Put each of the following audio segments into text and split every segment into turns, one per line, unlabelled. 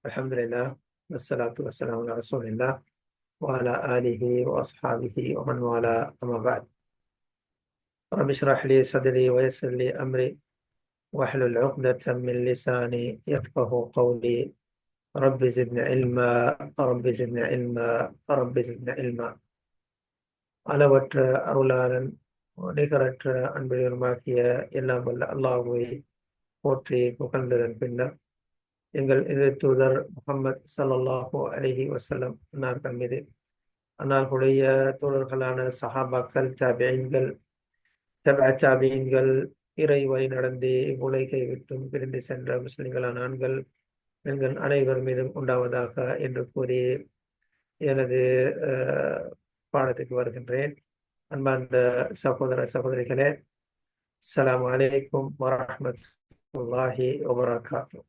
الحمد لله والصلاة والسلام على رسول الله وعلى آله وأصحابه ومن والاه أما بعد رب اشرح لي صدري ويسر لي أمري واحلل عقدة من لساني يفقه قولي رب زدنا علما رب زدنا علما رب زدنا علما அளவற்ற அருளாளன் நிகரற்ற அன்பிலிருமாக்கிய எல்லாம் வல்ல அல்லாஹுவை போற்றி புகழ்ந்ததன் பின்னர் எங்கள் இறை தூதர் முகமது சல்லாஹோ அலிஹி வசலம் அன்னார்கள் மீது அன்னார்களுடைய தோழர்களான சஹாபாக்கள் தபீன்கள் தபாச்சாபியன்கள் இறை வழி நடந்து உலகை விட்டும் பிரிந்து சென்ற முஸ்லிம்களான ஆண்கள் பெண்கள் அனைவர் மீதும் உண்டாவதாக என்று கூறி எனது பாடத்துக்கு வருகின்றேன் அன்பார்ந்த சகோதர சகோதரிகளே அலாம் வலைக்கும் வரமத்துல்லாஹி வபரகாத்தூ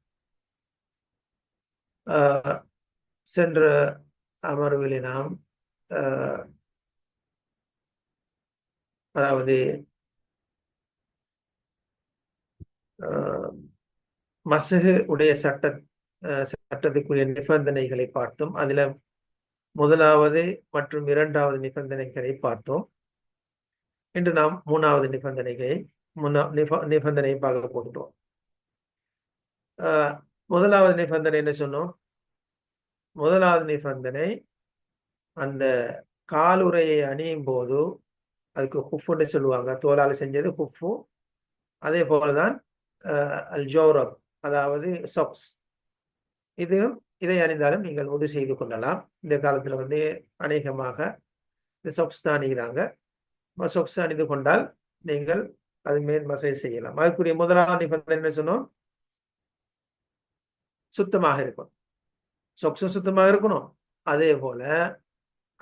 சென்ற அமர்வில் நாம் அதாவது மசகு உடைய சட்ட சட்டத்துக்குரிய நிபந்தனைகளை பார்த்தோம் அதுல முதலாவது மற்றும் இரண்டாவது நிபந்தனைகளை பார்த்தோம் இன்று நாம் மூணாவது நிபந்தனைகளை முன்னா நிபந்தனை பார்க்க போகிறோம் முதலாவது நிபந்தனை என்ன சொன்னோம் முதலாவது நிபந்தனை அந்த காலுரையை அணியும் போது அதுக்கு ஹுஃப்னு சொல்லுவாங்க தோலால் செஞ்சது ஹுஃபு அதே போலதான் அல் ஜோரப் அதாவது சாக்ஸ் இது இதை அணிந்தாலும் நீங்கள் உதவி செய்து கொள்ளலாம் இந்த காலத்தில் வந்து அநேகமாக இந்த சொக்ஸ் தான் அணிகிறாங்க சொக்ஸ் அணிந்து கொண்டால் நீங்கள் அது மேல் மசை செய்யலாம் அதுக்குரிய முதலாவது நிபந்தனை என்ன சொன்னோம் சுத்தமாக இருக்கணும் சொக்ஸும் சுத்தமாக இருக்கணும் அதே போல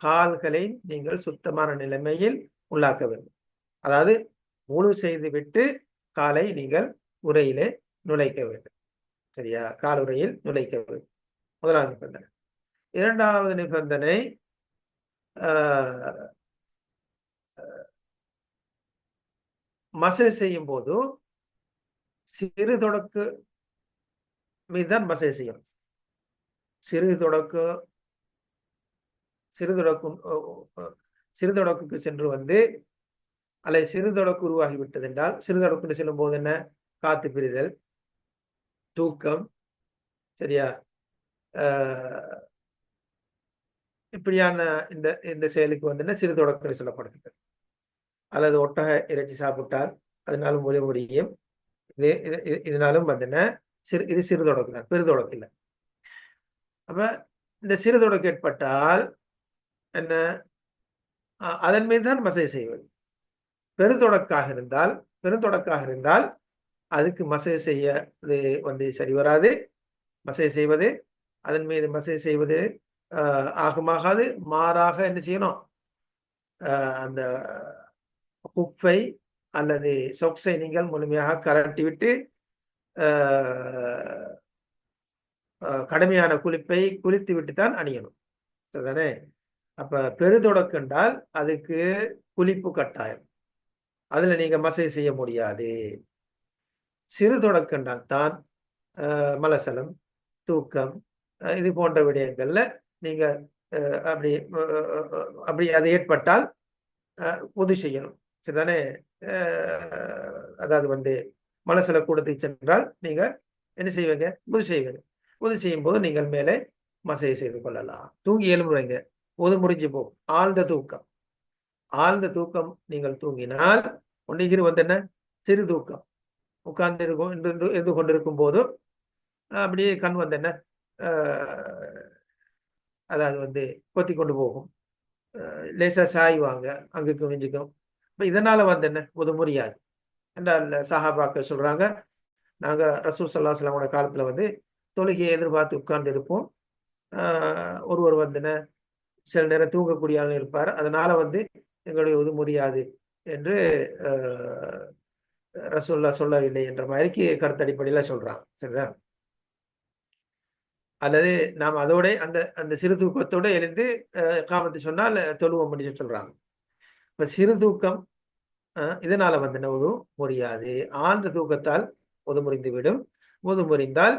கால்களை நீங்கள் சுத்தமான நிலைமையில் உள்ளாக்க வேண்டும் அதாவது முழு செய்து விட்டு காலை நீங்கள் உரையிலே நுழைக்க வேண்டும் சரியா கால் உரையில் நுழைக்க வேண்டும் முதலாவது நிபந்தனை இரண்டாவது நிபந்தனை மசை செய்யும் போது சிறு தொடக்கு மீதுதான் மசேசியம் சிறு தொடக்கு சிறு தொடக்கும் சிறு தொடக்குக்கு சென்று வந்து அல்லது சிறு தொடக்கு உருவாகிவிட்டது என்றால் சிறு தொடக்குன்னு செல்லும் போது என்ன காத்து பிரிதல் தூக்கம் சரியா இப்படியான இந்த இந்த செயலுக்கு வந்து என்ன சிறு தொடக்கம் சொல்லப்படுகிறது அல்லது ஒட்டக இறைச்சி சாப்பிட்டால் அதனாலும் மூலிய முடியும் இது இதனாலும் வந்து என்ன சிறு இது சிறு தொடக்கம் பெரு இல்லை அப்ப இந்த சிறு தொடக்கம் ஏற்பட்டால் என்ன அதன் மீது தான் மசை செய்வது தொடக்காக இருந்தால் பெருந்தொடக்காக இருந்தால் அதுக்கு மசை செய்ய இது வந்து சரி வராது மசை செய்வது அதன் மீது மசை செய்வது ஆகமாகாது மாறாக என்ன செய்யணும் அந்த குப்பை அல்லது சொக்ஸை நீங்கள் முழுமையாக கரட்டி விட்டு கடுமையான குளிப்பை குளித்து விட்டு தான் அணியணும் தானே அப்ப பெருதொடக்கு என்றால் அதுக்கு குளிப்பு கட்டாயம் அதுல நீங்க மசை செய்ய முடியாது சிறு தொடக்கு என்றால் தான் மலசலம் தூக்கம் இது போன்ற விடயங்கள்ல நீங்க அப்படி அப்படி அது ஏற்பட்டால் பொது செய்யணும் சரிதானே அதாவது வந்து மனசுல கூடத்துக்கு சென்றால் நீங்க என்ன செய்வீங்க உதவி செய்வீங்க உதவி செய்யும் போது நீங்கள் மேலே மசையை செய்து கொள்ளலாம் தூங்கி எழுப்புறீங்க உது முறிஞ்சு போகும் ஆழ்ந்த தூக்கம் ஆழ்ந்த தூக்கம் நீங்கள் தூங்கினால் ஒன்றிகிரு வந்து என்ன சிறு தூக்கம் உட்கார்ந்து இருக்கும் இருந்து கொண்டிருக்கும் போதும் அப்படியே கண் வந்து என்ன அதாவது வந்து கொத்தி கொண்டு போகும் லேசாக சாய்வாங்க அங்குக்கும் இஞ்சுக்கும் இப்போ இதனால வந்து என்ன உது முடியாது அந்த சஹாபாக்கள் சொல்கிறாங்க நாங்கள் ரசூல் சல்லா சலாமோட காலத்தில் வந்து தொழுகையை எதிர்பார்த்து உட்கார்ந்து இருப்போம் ஒருவர் வந்தன சில நேரம் தூங்கக்கூடிய ஆள் இருப்பார் அதனால வந்து எங்களுடைய இது முடியாது என்று ரசூல்லா சொல்லவில்லை என்ற மாதிரிக்கு அடிப்படையில சொல்றாங்க சரிதா அல்லது நாம் அதோட அந்த அந்த சிறு தூக்கத்தோட எழுந்து காமத்து சொன்னால் தொழுவோம் அப்படின்னு சொல்றாங்க இப்போ சிறு தூக்கம் இதனால வந்து உதவும் முறியாது ஆழ்ந்த தூக்கத்தால் ஒது முறிந்து விடும் ஒது முறிந்தால்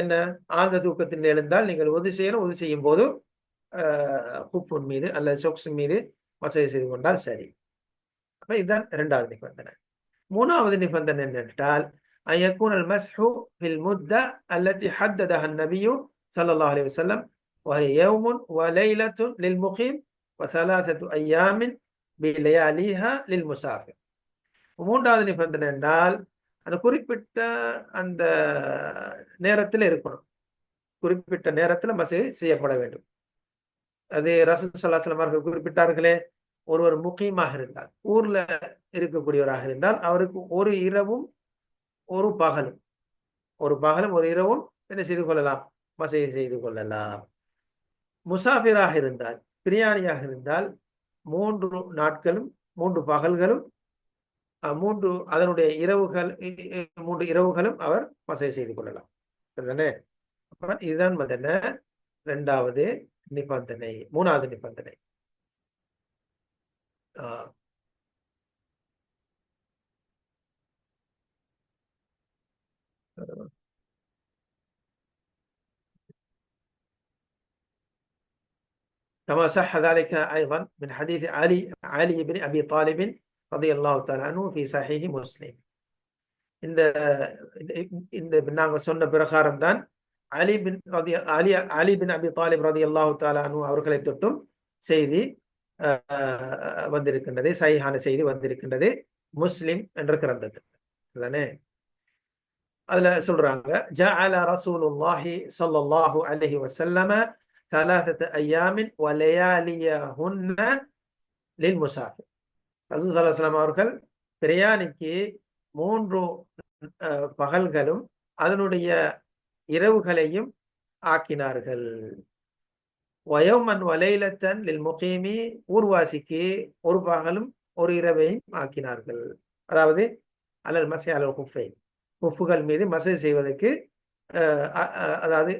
என்ன ஆழ்ந்த தூக்கத்தில் எழுந்தால் நீங்கள் உதவி செய்யணும் உதவி செய்யும் போது குப்பின் மீது அல்லது சொக்ஸின் மீது வசதி செய்து கொண்டால் சரி அப்ப இதுதான் இரண்டாவது நிபந்தனை மூணாவது நிபந்தனை என்னென்றால் أن يكون المسح في المدة التي حددها النبي صلى الله وهي يوم وليلة للمقيم وثلاثة أيام லில் முசாஃபிர் மூன்றாவது நிபந்தனை என்றால் அந்த குறிப்பிட்ட அந்த நேரத்தில் இருக்கணும் குறிப்பிட்ட நேரத்தில் மசு செய்யப்பட வேண்டும் அது ரசூல் சல்லாஸ்லம் அவர்கள் குறிப்பிட்டார்களே ஒருவர் முக்கியமாக இருந்தால் ஊர்ல இருக்கக்கூடியவராக இருந்தால் அவருக்கு ஒரு இரவும் ஒரு பகலும் ஒரு பகலும் ஒரு இரவும் என்ன செய்து கொள்ளலாம் மசையை செய்து கொள்ளலாம் முசாஃபிராக இருந்தால் பிரியாணியாக இருந்தால் மூன்று நாட்களும் மூன்று பகல்களும் மூன்று அதனுடைய இரவுகள் மூன்று இரவுகளும் அவர் பசை செய்து கொள்ளலாம் இதுதான் மதன ரெண்டாவது நிபந்தனை மூணாவது நிபந்தனை ஆஹ் كما صح ذلك أيضا من حديث علي علي بن أبي طالب رضي الله تعالى عنه في صحيح مسلم இந்த இந்த நாங்கள் சொன்ன பிரகாரம் தான் அலி பின் ரதி அலி அலி பின் அபி தாலிப் ரதி அல்லாஹு தாலானு அவர்களை தொட்டும் செய்தி வந்திருக்கின்றது சைஹான செய்தி வந்திருக்கின்றது முஸ்லிம் என்ற கிரந்தது தானே அதுல சொல்றாங்க ஜஅல ரசூலுல்லாஹி ஸல்லல்லாஹு அலைஹி வஸல்லம ثلاثة ஐயாமின் வலையாலியஹுன்ன லில் முசாஃபிர் ரசூல் சலாஹ் அவர்கள் பிரயாணிக்கு மூன்று பகல்களும் அதனுடைய இரவுகளையும் ஆக்கினார்கள் வயோமன் வலையிலத்தன் லில் முகீமி ஊர்வாசிக்கு ஒரு பகலும் ஒரு இரவையும் ஆக்கினார்கள் அதாவது அலல் மசை அலல் குஃபை குஃபுகள் மீது மசை செய்வதற்கு அதாவது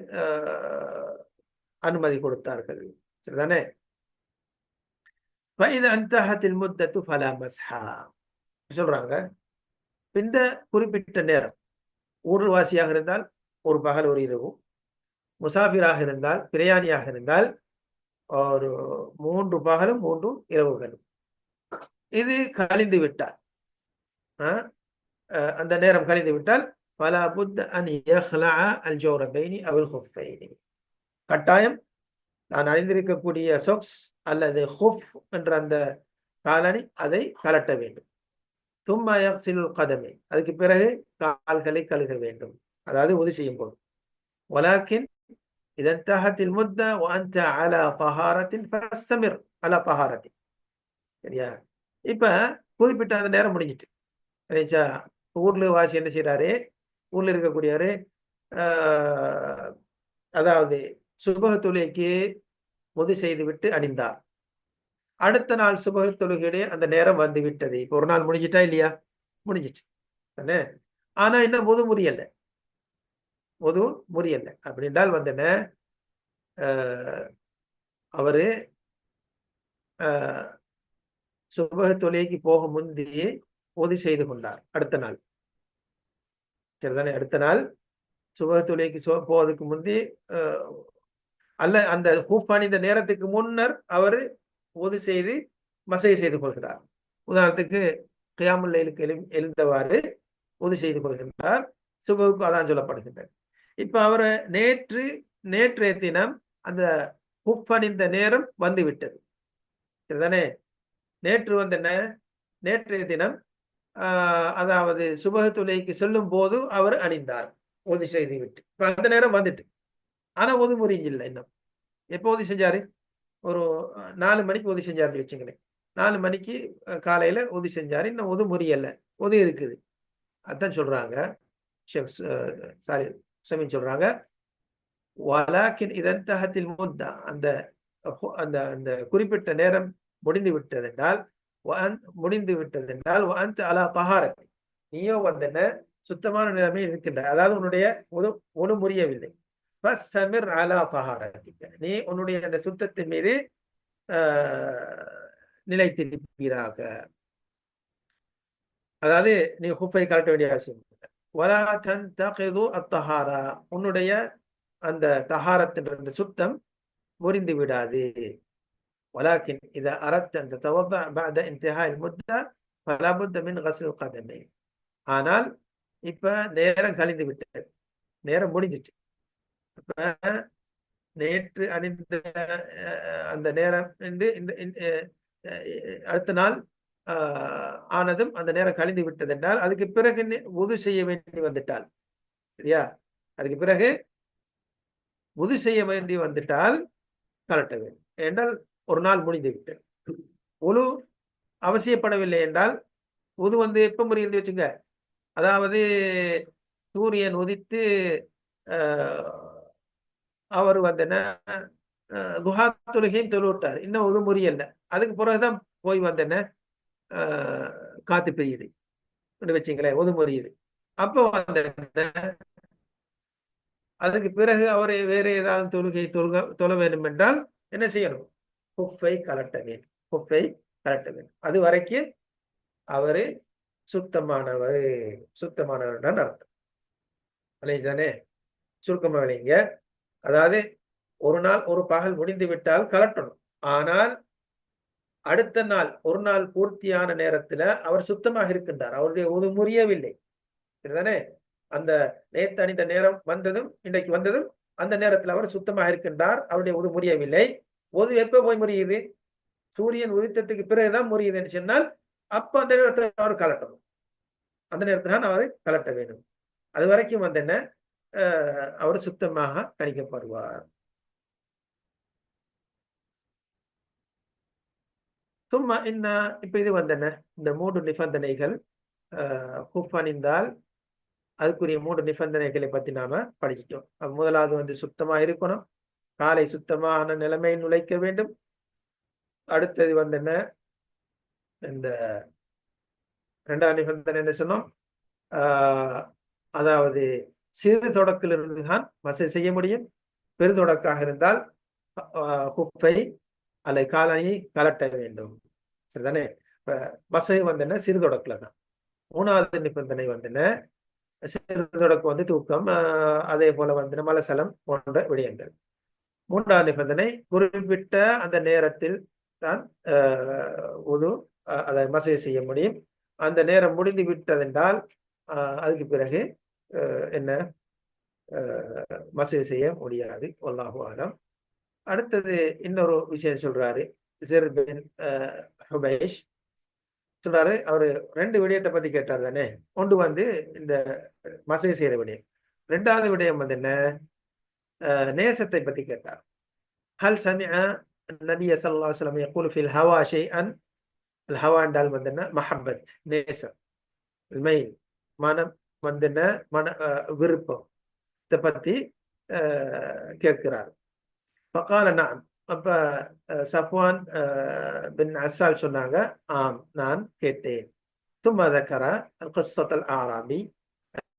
அனுமதி கொடுத்தார்கள் சரிதானே முத்தத்து சொல்றாங்க இந்த குறிப்பிட்ட நேரம் ஊர்வாசியாக இருந்தால் ஒரு பகல் ஒரு இரவு முசாபிராக இருந்தால் பிரயாணியாக இருந்தால் ஒரு மூன்று பகலும் மூன்று இரவுகளும் இது கழிந்து விட்டால் அந்த நேரம் கழிந்து விட்டால் பல புத்த அன் அல் ஜோரபைனி அவல் ஹுஃபைனி கட்டாயம் நான் அணிந்திருக்கக்கூடிய சொக்ஸ் அல்லது ஹுஃப் என்ற அந்த காலணி அதை கலட்ட வேண்டும் தும்மய சிலுள் கதமை அதுக்கு பிறகு கால்களை கழுக வேண்டும் அதாவது உதவி செய்யும் போது ஒலாக்கின் இதன் தகத்தில் முத்த வாந்த அல பகாரத்தின் அல பகாரத்தின் சரியா இப்ப குறிப்பிட்ட அந்த நேரம் முடிஞ்சிட்டு சரிச்சா ஊர்ல வாசி என்ன செய்யறாரு ஊர்ல இருக்கக்கூடியாரு அதாவது சுபக தொழுகைக்கு முது செய்துவிட்டு அணிந்தார் அடுத்த நாள் சுபக தொழுகையிலே அந்த நேரம் வந்து விட்டது இப்போ ஒரு நாள் முடிஞ்சிட்டா இல்லையா முடிஞ்சிச்சு தானே ஆனா இன்னும் முது முறியல முது முறியல அப்படின்றால் வந்தன ஆஹ் அவரு சுபக தொழுகைக்கு போக முந்தி உதவி செய்து கொண்டார் அடுத்த நாள் சரிதானே அடுத்த நாள் சுபக தொழுகைக்கு போவதுக்கு முந்தி அல்ல அந்த ஹூஃபான் இந்த நேரத்துக்கு முன்னர் அவர் ஒது செய்து மசை செய்து கொள்கிறார் உதாரணத்துக்கு கியாமுல்லைலுக்கு எழு எழுந்தவாறு ஒது செய்து கொள்கின்றார் சுபவுக்கு அதான் சொல்லப்படுகின்றது இப்ப அவர் நேற்று நேற்றைய தினம் அந்த ஹுஃபன் இந்த நேரம் வந்து விட்டது சரிதானே நேற்று வந்த நேற்றைய தினம் அதாவது சுபகத்துலைக்கு துளைக்கு செல்லும் போது அவர் அணிந்தார் உறுதி செய்து விட்டு இப்ப அந்த நேரம் வந்துட்டு ஆனா ஒதுமுறை இல்லை இன்னும் எப்போ உதவி செஞ்சாரு ஒரு நாலு மணிக்கு உதவி செஞ்சாருன்னு வச்சுங்களேன் நாலு மணிக்கு காலையில உதவி செஞ்சாரு இன்னும் ஒது முறியல உதவி இருக்குது அதான் சொல்றாங்க சாரி சமீன் சொல்றாங்க வலாக்கின் இதன் தகத்தில் முத்தா அந்த அந்த அந்த குறிப்பிட்ட நேரம் முடிந்து விட்டதென்றால் முடிந்து விட்டதென்றால் அந்த அலா பஹாரத் நீயோ வந்தன சுத்தமான நிலைமையில் இருக்கின்ற அதாவது உன்னுடைய ஒரு ஒன்று முறியவில்லை ஃபஸ்ஸமிர் அலா தஹாரத்திக்க நீ உன்னுடைய அந்த சுத்தத்தின் மீது நிலைத்திருப்பீராக அதாவது நீ ஹுஃபை கரட்ட வேண்டிய அவசியம் வலா தன் தகது அத்தஹாரா உன்னுடைய அந்த தஹாரத்தின் அந்த சுத்தம் முறிந்து விடாது வலாக்கின் இதை அறத்த அந்த تتوضأ بعد انتهاء المدة فلا بد من غسل القدمين ஆனால் இப்ப நேரம் கழிந்து விட்டது நேரம் முடிஞ்சிட்டு நேற்று அணிந்த அந்த நேரம் என்று இந்த அடுத்த நாள் ஆனதும் அந்த நேரம் கழிந்து விட்டது என்றால் அதுக்கு பிறகு உது செய்ய வேண்டி வந்துட்டால் சரியா அதுக்கு பிறகு உது செய்ய வேண்டி வந்துட்டால் கலட்ட வேண்டும் என்றால் ஒரு நாள் முடிந்து விட்டது உழு அவசியப்படவில்லை என்றால் உது வந்து எப்ப முறையிருந்து வச்சுங்க அதாவது சூரியன் உதித்து அவர் வந்தன குஹா துஹா தொழுகையும் தொழுவிட்டார் இன்னும் ஒரு முறியல்ல அதுக்கு பிறகுதான் போய் வந்தன என்ன காத்து பிரியுது வச்சிங்களேன் ஒது முறையுது அப்போ வந்து அதுக்கு பிறகு அவரை வேற ஏதாவது தொழுகை தொழுக தொழ வேண்டும் என்றால் என்ன செய்யணும் குப்பை கலட்ட வேண்டும் குப்பை கலட்ட வேண்டும் அது வரைக்கும் அவரு சுத்தமானவர் சுத்தமானவர் தான் அல்லது தானே சுருக்கமா விளைங்க அதாவது ஒரு நாள் ஒரு பகல் முடிந்து விட்டால் கலட்டணும் ஆனால் அடுத்த நாள் ஒரு நாள் பூர்த்தியான நேரத்துல அவர் சுத்தமாக இருக்கின்றார் அவருடைய உது முறியவில்லை தானே அந்த நேத்து அணிந்த நேரம் வந்ததும் இன்றைக்கு வந்ததும் அந்த நேரத்தில் அவர் சுத்தமாக இருக்கின்றார் அவருடைய உது முறியவில்லை ஒது எப்ப போய் முறியுது சூரியன் உதித்தத்துக்கு பிறகுதான் முறியுதுன்னு சொன்னால் அப்ப அந்த நேரத்தில் அவர் கலட்டணும் அந்த நேரத்தில் தான் அவர் கலட்ட வேண்டும் அது வரைக்கும் வந்து என்ன அவர் சுத்தமாக கணிக்கப்படுவார் சும்மா என்ன இப்ப இது வந்தன இந்த மூன்று நிபந்தனைகள் ஹுஃபனிந்தால் அதுக்குரிய மூன்று நிபந்தனைகளை பத்தி நாம படிச்சிட்டோம் முதலாவது வந்து சுத்தமா இருக்கணும் காலை சுத்தமான நிலைமையை நுழைக்க வேண்டும் அடுத்தது வந்து என்ன இந்த ரெண்டாவது நிபந்தனை என்ன சொன்னோம் அதாவது சிறு தொடக்கிலிருந்து தான் செய்ய முடியும் பெருதொடக்காக இருந்தால் குப்பை அல்லது காலனியை கலட்ட வேண்டும் சரிதானே இப்ப மசை வந்தன சிறு தொடக்கில் தான் மூணாவது நிபந்தனை வந்தன சிறு தொடக்கு வந்து தூக்கம் அதே போல வந்தன மலசலம் போன்ற விடயங்கள் மூன்றாவது நிபந்தனை குறிப்பிட்ட அந்த நேரத்தில் தான் அதை மசை செய்ய முடியும் அந்த நேரம் முடிந்து விட்டதென்றால் அதுக்கு பிறகு என்ன மசூதி செய்ய முடியாது ஒல்லாஹுவாலம் அடுத்தது இன்னொரு விஷயம் சொல்றாரு ஜிர்பின் ஹுபேஷ் சொல்றாரு அவரு ரெண்டு விடயத்தை பத்தி கேட்டார் தானே ஒன்று வந்து இந்த மசூதி செய்யற விடயம் ரெண்டாவது விடயம் வந்து என்ன நேசத்தை பத்தி கேட்டார் ஹல் சமி நபி சல்லா வல்லம் யகூல் ஹவா ஷே அன் ஹவா என்றால் வந்து என்ன மஹபத் நேசம் மெயின் மனம் வந்தின மன விருப்பம் இதை பத்தி கேட்கிறார் பக்கால நான் அப்ப சஃப்வான் பின் அசால் சொன்னாங்க ஆம் நான் கேட்டேன் ثم ذكر ஆராமி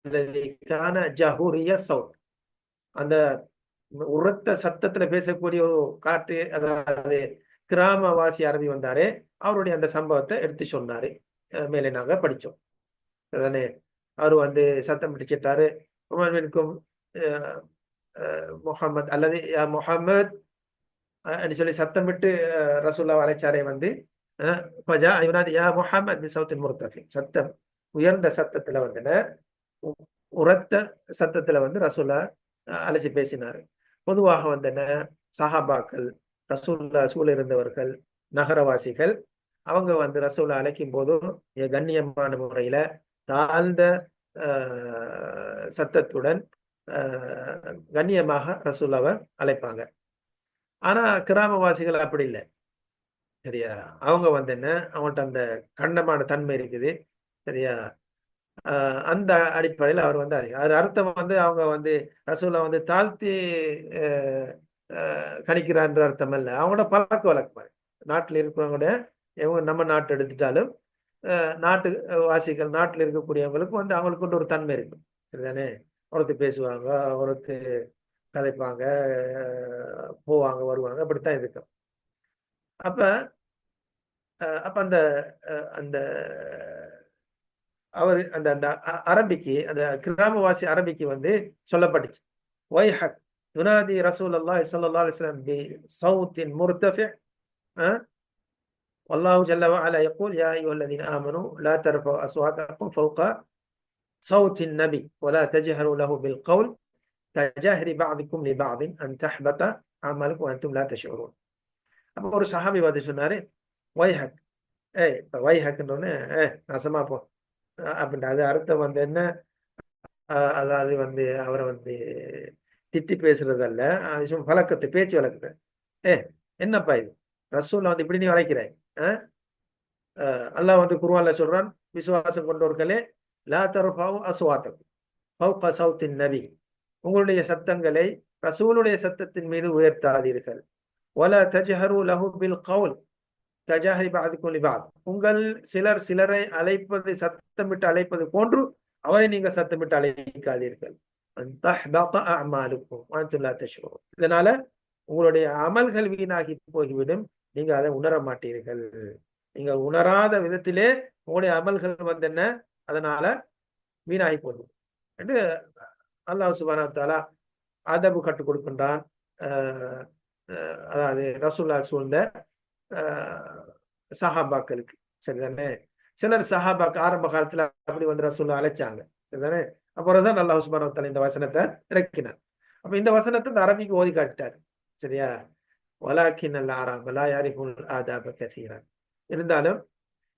الأعرابي الذي அந்த உரத்த சத்தத்துல பேசக்கூடிய ஒரு காற்று அதாவது கிராமவாசி அரபி வந்தாரு அவருடைய அந்த சம்பவத்தை எடுத்து சொன்னாரு மேலே நாங்க படிச்சோம் அதானே அவர் வந்து சத்தம் பிடிச்சிட்டாரு பின்கும் முகமது அல்லது முகமது என்று சொல்லி விட்டு ரசூல்லா அலைச்சாரை வந்து பஜா யா முகமது சவுத்தின் சத்தம் உயர்ந்த சத்தத்துல வந்து உரத்த சத்தத்துல வந்து ரசூல்லா அழைச்சி பேசினாரு பொதுவாக வந்தன சஹாபாக்கள் ரசூல்லா சூழ இருந்தவர்கள் நகரவாசிகள் அவங்க வந்து ரசூல்லா அழைக்கும் போதும் கண்ணியமான முறையில தாழ்ந்த சத்தத்துடன் கண்ணியமாக ரசூல்லாவை அழைப்பாங்க ஆனா கிராமவாசிகள் அப்படி இல்லை சரியா அவங்க வந்து என்ன அவங்கள்ட்ட அந்த கண்டமான தன்மை இருக்குது சரியா அந்த அடிப்படையில் அவர் வந்து அது அர்த்தம் வந்து அவங்க வந்து ரசூலா வந்து தாழ்த்தி கணிக்கிறான்ற அர்த்தம் இல்லை அவங்களோட பழக்க வழக்கம் நாட்டில் இருக்கிறவங்களோட எவங்க நம்ம நாட்டை எடுத்துட்டாலும் நாட்டு வாசிகள் நாட்டில் இருக்கக்கூடியவங்களுக்கு வந்து அவங்களுக்கு ஒரு தன்மை இருக்கு சரிதானே ஒருத்தர் பேசுவாங்க ஒருத்தர் கதைப்பாங்க போவாங்க வருவாங்க அப்படித்தான் இருக்கும் அப்ப அப்ப அந்த அந்த அவர் அந்த அந்த அரபிக்கு அந்த கிராமவாசி அரபிக்கு வந்து சொல்லப்பட்டுச்சு ஒய் ஹக் துனாதி ரசூல் அல்லாஹ் சல்லா அலிஸ்லாம் பி சவுத்தின் முர்தஃபி والله جل وعلا يقول يا أيها الذين آمنوا لا ترفعوا أصواتكم فوق صوت النبي ولا تجهروا له بالقول كجهر بعضكم لبعض أن تحبط أعمالكم وأنتم لا تشعرون அப்போ ஒரு சஹாபி வந்து சொன்னாரு வைஹக் ஏய் இப்போ வைஹக்குன்னு ஏ நாசமா போ அப்படின்ட்டு அது அர்த்தம் வந்து என்ன அதாவது வந்து அவரை வந்து திட்டி பேசுறதல்ல பழக்கத்தை பேச்சு வழக்கத்தை ஏ என்னப்பா இது ரசூல்ல வந்து இப்படி நீ வளைக்கிறாய் அல்லாஹ் வந்து குருவால சொல்றான் விசுவாசம் கொண்டோர்களே லா தரபாவு அசுவாத்தம் பௌக சவுத்தின் நபி உங்களுடைய சத்தங்களை ரசூலுடைய சத்தத்தின் மீது உயர்த்தாதீர்கள் ஒல தஜஹரு லஹு பில் கவுல் தஜஹரி பாதுக்கும் உங்கள் சிலர் சிலரை அழைப்பது சத்தமிட்டு அழைப்பது போன்று அவரை நீங்க சத்தமிட்டு அழைக்காதீர்கள் இதனால உங்களுடைய அமல்கள் வீணாகி போய்விடும் நீங்க அதை உணர மாட்டீர்கள் நீங்க உணராத விதத்திலே உங்களுடைய அமல்கள் வந்து என்ன அதனால வீணாகி போதும் என்று அல்லாஹ் சுபானா அதபு கற்றுக் கொடுக்கின்றான் அதாவது ரசூல்லா சூழ்ந்த சஹாபாக்களுக்கு சரிதானே சிலர் சஹாபாக்கு ஆரம்ப காலத்துல அப்படி வந்து ரசூல்லா அழைச்சாங்க சரிதானே அப்புறம் தான் நல்லா உஸ்மான் இந்த வசனத்தை இறக்கினார் அப்ப இந்த வசனத்தை அரபிக்கு ஓதி காட்டிட்டாரு சரியா வலாக்கின் அல்ல ஆராபலா யாரிகுல் ஆதாப கசீரன் இருந்தாலும்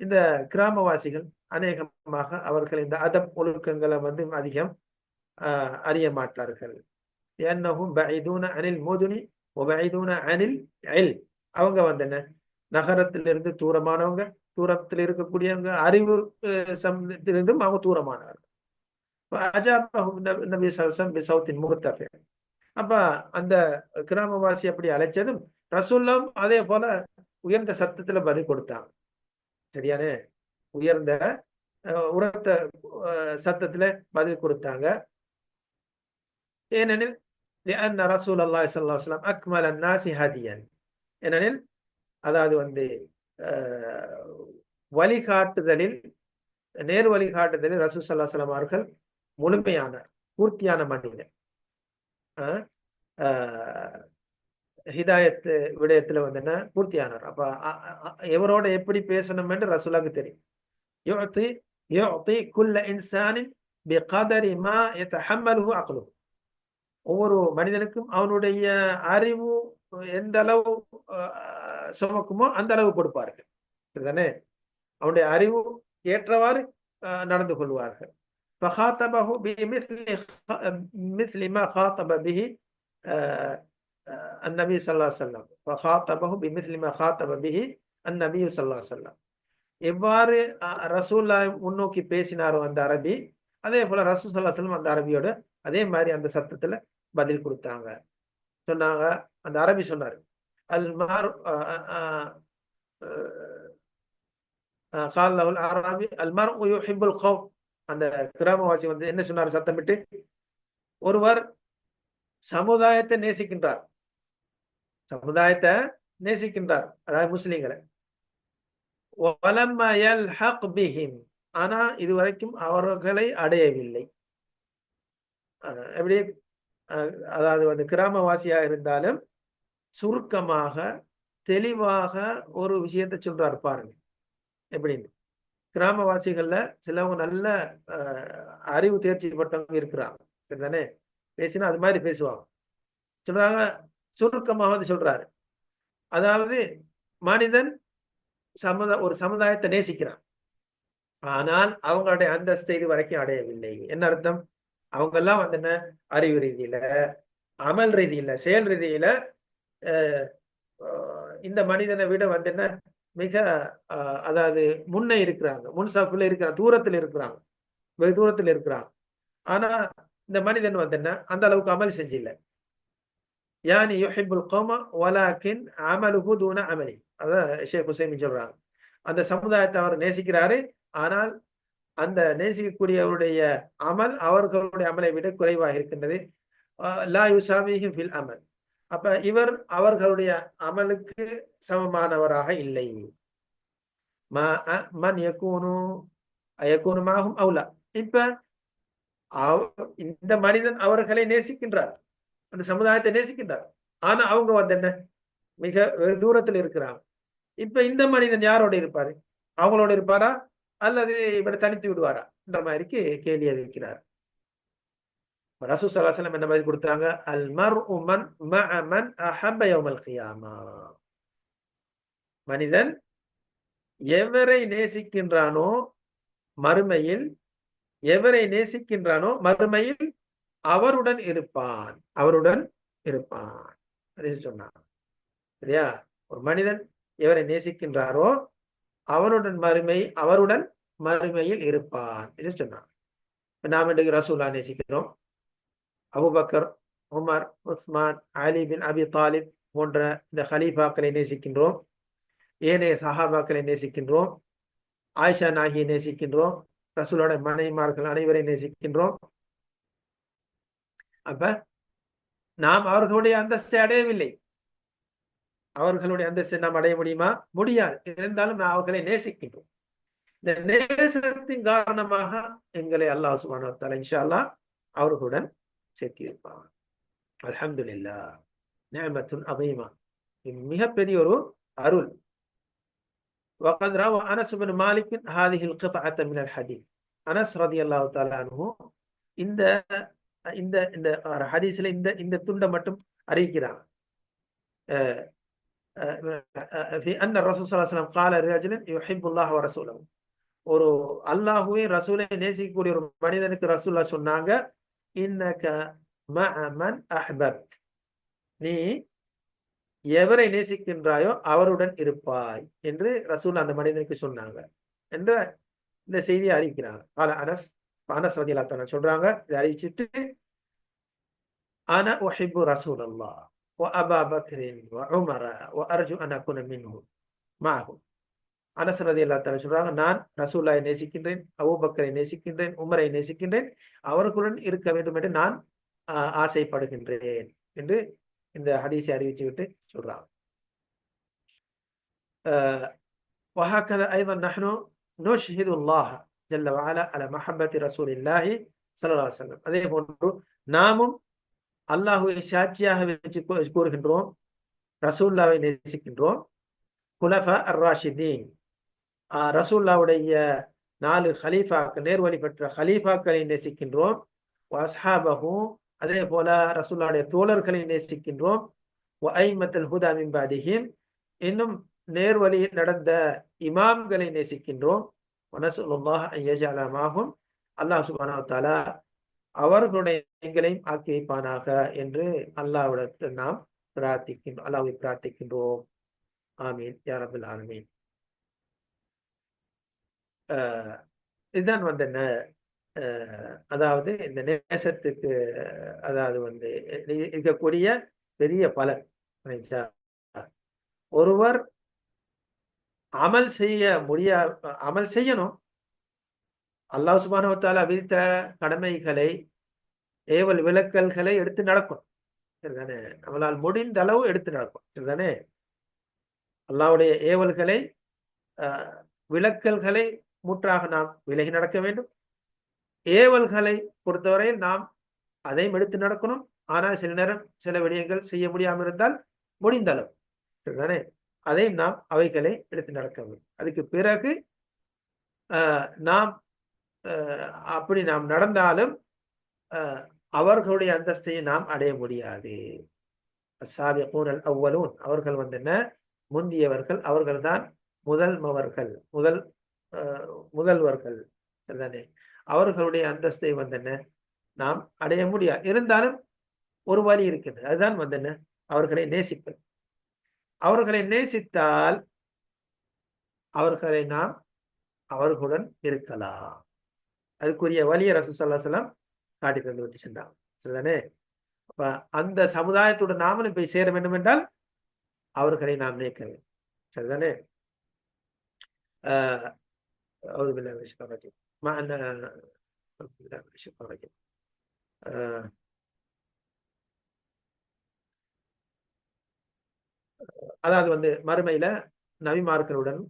இந்த கிராமவாசிகள் அநேகமாக அவர்கள் இந்த அதப் ஒழுக்கங்களை வந்து அதிகம் அறிய மாட்டார்கள் என்னவும் பைதூன அனில் மோதுனி பைதூன அனில் அல் அவங்க வந்தன நகரத்திலிருந்து தூரமானவங்க தூரத்தில் இருக்கக்கூடியவங்க அறிவு சம்பந்தத்திலிருந்தும் அவங்க தூரமானார்கள் நபி சவுத்தின் அப்ப அந்த கிராமவாசி அப்படி அழைச்சதும் ரசூல்லாம் அதே போல உயர்ந்த சத்தத்துல பதில் கொடுத்தாங்க சரியானே உயர்ந்த உரத்த சத்தத்துல பதில் கொடுத்தாங்க ஏனெனில் ரசூல் அல்லாஹ் சல்லாஹ் அக்மல் அன்னாசி ஹதியன் ஏனெனில் அதாவது வந்து வழிகாட்டுதலில் நேர் வழிகாட்டுதலில் ரசூ சல்லா சலம் அவர்கள் முழுமையான பூர்த்தியான மனிதன் ஹிதாயத் விடயத்துல வந்து என்ன ஆனார் அப்ப எவரோட எப்படி பேசணும்னு ரசூலாக்கு தெரியும் ஒவ்வொரு மனிதனுக்கும் அவனுடைய அறிவு எந்த அளவு சுமக்குமோ அந்த அளவு கொடுப்பார்கள் சரிதானே அவனுடைய அறிவு ஏற்றவாறு நடந்து கொள்வார்கள் فخاطبه பி மிஸ்லி மிஸ்லிமா ما அந்நபி சல்லா சொல்லம் ஹாத்தபஹு பிமிஸ்லிமா ஹாத்தப பிஹி அந்நபி சல்லா சொல்லம் எவ்வாறு ரசூல்லா முன்னோக்கி பேசினாரோ அந்த அரபி அதே போல ரசூ சல்லா சொல்லம் அந்த அரபியோட அதே மாதிரி அந்த சத்தத்துல பதில் கொடுத்தாங்க சொன்னாங்க அந்த அரபி சொன்னாரு அல்மார் மார் கால் அரபி அல் ஹிபுல் கௌம் அந்த கிராமவாசி வந்து என்ன சொன்னார் சத்தமிட்டு ஒருவர் சமுதாயத்தை நேசிக்கின்றார் சமுதாயத்தை நேசிக்கின்றார் அதாவது முஸ்லீம்களை ஆனா இது வரைக்கும் அவர்களை அடையவில்லை எப்படி அதாவது வந்து கிராமவாசியா இருந்தாலும் சுருக்கமாக தெளிவாக ஒரு விஷயத்த சொல்றாரு பாருங்க எப்படின்னு கிராமவாசிகள்ல சிலவங்க நல்ல அறிவு தேர்ச்சி பட்டவங்க இருக்கிறாங்க சரிதானே பேசினா அது மாதிரி பேசுவாங்க சொல்றாங்க சுருக்கமாக வந்து சொல்றாரு அதாவது மனிதன் சமுதாய ஒரு சமுதாயத்தை நேசிக்கிறான் ஆனால் அவங்களுடைய அந்தஸ்து இது வரைக்கும் அடையவில்லை என்ன அர்த்தம் அவங்க எல்லாம் வந்து என்ன அறிவு ரீதியில அமல் ரீதியில செயல் ரீதியில இந்த மனிதனை விட வந்து என்ன மிக அதாவது முன்னே இருக்கிறாங்க முன்சாப்புல இருக்கிற தூரத்துல தூரத்தில் இருக்கிறாங்க வெகு தூரத்தில் இருக்கிறாங்க ஆனா இந்த மனிதன் வந்து என்ன அந்த அளவுக்கு அமல் செஞ்சில்லை யானி யுஹிபுல் கோம வலாக்கின் அமலுகு தூன அமலி அதான் ஷேக் ஹுசைமின் சொல்றாங்க அந்த சமுதாயத்தை அவர் நேசிக்கிறாரு ஆனால் அந்த நேசிக்கக்கூடியவருடைய அமல் அவர்களுடைய அமலை விட குறைவாக இருக்கின்றது லா யுசாமிஹி ஃபில் அமல் அப்ப இவர் அவர்களுடைய அமலுக்கு சமமானவராக இல்லை மன் யக்கூனு யக்கூனுமாகும் அவுலா இப்ப இந்த மனிதன் அவர்களை நேசிக்கின்றார் அந்த சமுதாயத்தை நேசிக்கின்றார் ஆனா அவங்க வந்து என்ன மிக தூரத்துல இருக்கிறாங்க இப்ப இந்த மனிதன் யாரோட இருப்பாரு அவங்களோட இருப்பாரா அல்லது இவரை தனித்து விடுவாரா என்ற மாதிரிக்கு கேள்வியை வைக்கிறார் ரசூ சலாசலம் என்ன மாதிரி கொடுத்தாங்க அல் மர் உமன் மன் மனிதன் எவரை நேசிக்கின்றானோ மறுமையில் எவரை நேசிக்கின்றானோ மறுமையில் அவருடன் இருப்பான் அவருடன் இருப்பான் சொன்னான் சரியா ஒரு மனிதன் எவரை நேசிக்கின்றாரோ அவருடன் மறுமை அவருடன் மறுமையில் இருப்பான் என்று சொன்னான் நாம் இன்றைக்கு ரசூலா நேசிக்கிறோம் Abu Bakr Umar Usman Ali bin Abi Talib போன்ற இந்த ஹலீஃபாக்களை நேசிக்கின்றோம் ஏனைய சஹாபாக்களை நேசிக்கின்றோம் ஆயிஷா நாகியை நேசிக்கின்றோம் ரசூலோட மனைவிமார்கள் அனைவரை நேசிக்கின்றோம் அப்ப நாம் அவர்களுடைய அந்தஸ்தை அடையவில்லை அவர்களுடைய அந்தஸ்தை நாம் அடைய முடியுமா முடியாது இருந்தாலும் நான் அவர்களை நேசிக்கின்றோம் இந்த நேசத்தின் காரணமாக எங்களை அல்லாஹ் சுபான இன்ஷா அவர்களுடன் சேர்த்தி வைப்பான் இல்லா நேமத்து அபயமா மிகப்பெரிய ஒரு அருள் وقد روى انس بن مالك هذه القطعه من الحديث இந்த இந்த இந்த ஹதீஸ்ல இந்த இந்த துண்டை மட்டும் அறிவிக்கிறாங்க ரசூசலாம் கால ரஜுலன் ஒரு அல்லாஹுவே ரசூலை நேசிக்கக்கூடிய ஒரு மனிதனுக்கு ரசூல்லா சொன்னாங்க மன் நீ எவரை நேசிக்கின்றாயோ அவருடன் இருப்பாய் என்று ரசூல் அந்த மனிதனுக்கு சொன்னாங்க என்ற இந்த செய்தியை அறிவிக்கிறாங்க அனஸ் ரதி சொல்றாங்க இதை அறிவிச்சிட்டு அன ஒஹிபு ரசூல் அல்லா ஓ அபா பக்ரின் ஓ மின்ஹு அனஸ் ரதி சொல்றாங்க நான் ரசூலாய் நேசிக்கின்றேன் பக்கரை நேசிக்கின்றேன் உமரை நேசிக்கின்றேன் அவருக்குடன் இருக்க வேண்டும் என்று நான் ஆசைப்படுகின்றேன் என்று இந்த ஹதீஸை அறிவிச்சு விட்டு சொல்றாங்க وهكذا أيضا نحن نشهد الله அல மஹபத்தி ரசூல் இல்லாஹி சல்லா சொல்லம் அதே போன்று நாமும் அல்லாஹுவை சாட்சியாக வச்சு கூறுகின்றோம் ரசூல்லாவை நேசிக்கின்றோம் குலஃப அர்ராஷிதீன் ஆஹ் ரசூல்லாவுடைய நாலு ஹலீஃபாக்கள் நேர்வழி பெற்ற ஹலீஃபாக்களை நேசிக்கின்றோம் வஸ்ஹாபகும் அதே போல ரசூல்லாவுடைய தோழர்களை நேசிக்கின்றோம் ஐமத்தல் ஹுதா மிம்பாதிஹிம் இன்னும் நேர்வழியில் நடந்த இமாம்களை நேசிக்கின்றோம் வனசுல்லாஹ் ஐயஜாலமாகும் அல்லாஹ் சுபானா அவர்களுடைய எங்களையும் ஆக்கி வைப்பானாக என்று அல்லாவிடத்தில் நாம் பிரார்த்திக்கின்றோம் அல்லாவை பிரார்த்திக்கின்றோம் ஆமீன் யாரபில் ஆமீன் இதுதான் வந்து என்ன அதாவது இந்த நேசத்துக்கு அதாவது வந்து இருக்கக்கூடிய பெரிய பலன் ஒருவர் அமல் செய்ய முடியா அமல் செய்யணும் அல்லாஹ் சுபானவத்தால் விதித்த கடமைகளை ஏவல் விளக்கல்களை எடுத்து நடக்கும் சரிதானே நம்மளால் முடிந்த அளவு எடுத்து நடக்கும் சரிதானே அல்லாவுடைய ஏவல்களை விளக்கல்களை மூற்றாக நாம் விலகி நடக்க வேண்டும் ஏவல்களை பொறுத்தவரையில் நாம் அதையும் எடுத்து நடக்கணும் ஆனால் சில நேரம் சில விடயங்கள் செய்ய முடியாமல் இருந்தால் முடிந்த அளவு சரிதானே அதை நாம் அவைகளை எடுத்து நடக்க வேண்டும் அதுக்கு பிறகு நாம் அப்படி நாம் நடந்தாலும் அவர்களுடைய அந்தஸ்தையை நாம் அடைய முடியாது சாபியல் அவ்வளவு அவர்கள் வந்து முந்தியவர்கள் அவர்கள்தான் முதல்மவர்கள் முதல் முதல்வர்கள் தானே அவர்களுடைய அந்தஸ்தை வந்து நாம் அடைய முடியாது இருந்தாலும் ஒரு வழி இருக்கிறது அதுதான் வந்து அவர்களை நேசிப்பது அவர்களை நேசித்தால் அவர்களை நாம் அவர்களுடன் இருக்கலாம் அதுக்குரிய வலிய ரசூசல்லாசலம் காட்டி தந்து விட்டு சென்றான் சரிதானே அப்ப அந்த சமுதாயத்துடன் நாமளும் போய் சேர வேண்டும் என்றால் அவர்களை நாம் நேக்க வேண்டும் சரிதானே ஆஹ் விஷயம் ஆஹ் அதாவது வந்து மறுமையில நபிமார்களுடன்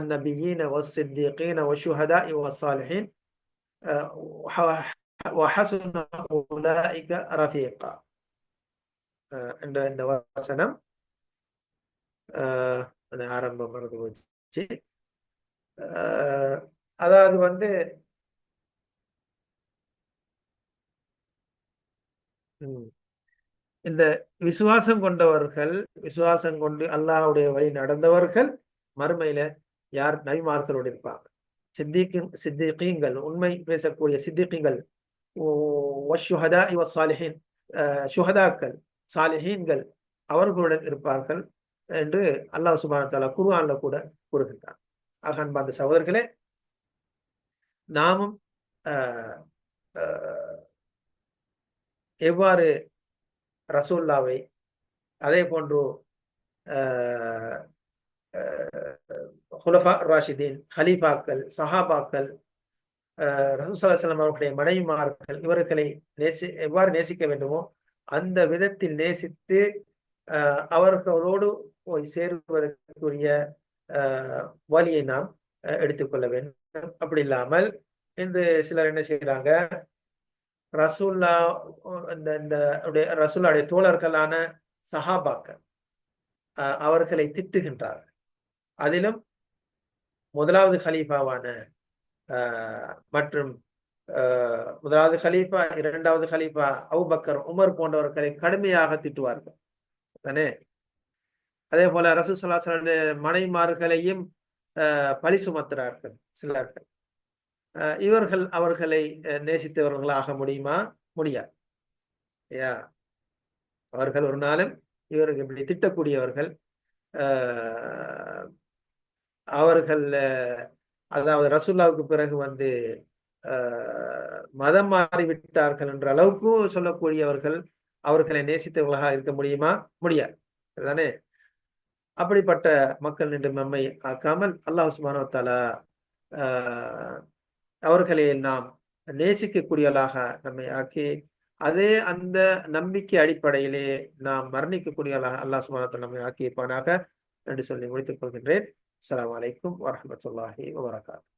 النبيين والصديقين அதாவது வந்து ம் இந்த விசுவாசம் கொண்டவர்கள் விசுவாசம் கொண்டு அல்லாஹுடைய வழி நடந்தவர்கள் மறுமையில யார் நபிமார்களோடு இருப்பாங்க சித்திக்கு சித்திகீங்கள் உண்மை பேசக்கூடிய சித்திகீங்கள் இவ சுஹதாக்கள் சாலிஹீன்கள் அவர்களுடன் இருப்பார்கள் என்று அல்லாஹ் தாலா குருவான்ல கூட கூறுகின்றான் ஆக அன்பா சகோதரர்களே நாமும் எவ்வாறு ரசூல்லாவை அதே போன்று ஹுலஃபா ராஷிதீன் ஹலீஃபாக்கள் சஹாபாக்கள் ரசூசல்லாஸ்லாம் அவர்களுடைய மனைவிமார்கள் இவர்களை நேசி எவ்வாறு நேசிக்க வேண்டுமோ அந்த விதத்தில் நேசித்து அவர்களோடு போய் சேருவதற்குரிய வழியை நாம் எடுத்துக்கொள்ள வேண்டும் அப்படி இல்லாமல் இன்று சிலர் என்ன செய்கிறாங்க ரசூல்லா இந்த இந்த ரசூல்லாடைய தோழர்களான சஹாபாக்கள் அவர்களை திட்டுகின்றார்கள் அதிலும் முதலாவது ஹலீஃபாவான மற்றும் முதலாவது ஹலீஃபா இரண்டாவது ஹலீஃபா அவுபக்கர் உமர் போன்றவர்களை கடுமையாக திட்டுவார்கள் தானே அதே போல ரசூல் சலாசனுடைய மனைமார்களையும் பழி சுமத்துறார்கள் சிலர்கள் இவர்கள் அவர்களை நேசித்தவர்களாக முடியுமா முடியாது யா அவர்கள் ஒரு நாளும் இவர்கள் இப்படி திட்டக்கூடியவர்கள் அவர்கள் அதாவது ரசுல்லாவுக்கு பிறகு வந்து மதம் மாறிவிட்டார்கள் என்ற அளவுக்கு சொல்லக்கூடியவர்கள் அவர்களை நேசித்தவர்களாக இருக்க முடியுமா முடியாது தானே அப்படிப்பட்ட மக்கள் நின்று நம்மை ஆக்காமல் அல்லாஹ் சுமானவத்தாலா ஆஹ் அவர்களை நாம் நேசிக்கக்கூடியவளாக நம்மை ஆக்கி அதே அந்த நம்பிக்கை அடிப்படையிலே நாம் மரணிக்கக்கூடியவளாக அல்லாஹ் சுமாரத்தில் நம்மை ஆக்கியிருப்பானாக என்று சொல்லி முடித்துக் கொள்கின்றேன் அலாம் வலைக்கம் வரமத்துல்லாஹி வபரகாத்